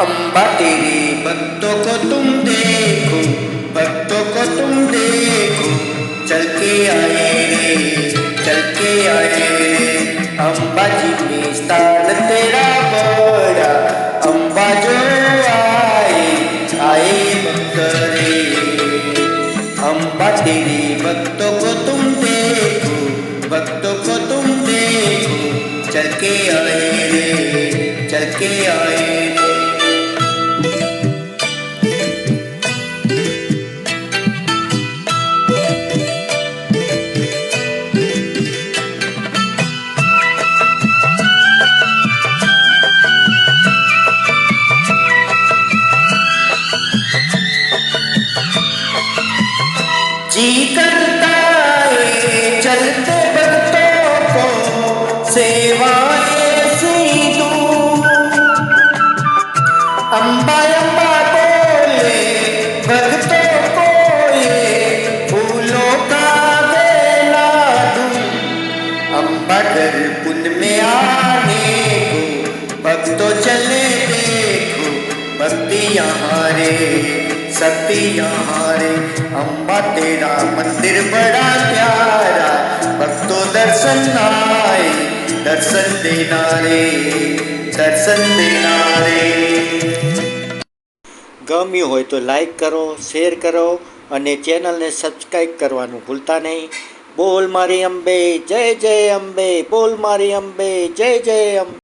अम्बा तेरे भक्तों को तुम देखो भक्तों को तुम देखो। चल के आए रे, चल के आए रे। अम्बा जी में स्थान तेरा बड़ा अम्बा जो आए आए भक्त रे अम्बा तेरे भक्तों को तुम देखो भक्तों को तुम देखो। चल के आए रे, चल के आए जी करता चलते भक्तों को सेवाएँ सी दूँ अम्बा बोले, भक्तों को ये फूलों का देना दूँ। अम्बा घर पुन भक्तों चले देखो भक्ति यहाँ रे शक्ति यहाँ रे अम्बा तेरा मंदिर बड़ा प्यारा भक्तों दर्शन आए दर्शन देना रे દર્શન દેના રે ગમ્યું હોય તો લાઈક કરો શેર કરો અને ચેનલને સબસ્ક્રાઈબ કરવાનું ભૂલતા નહીં બોલ મારી અંબે જય જય અંબે બોલ મારી અંબે જય જય અંબે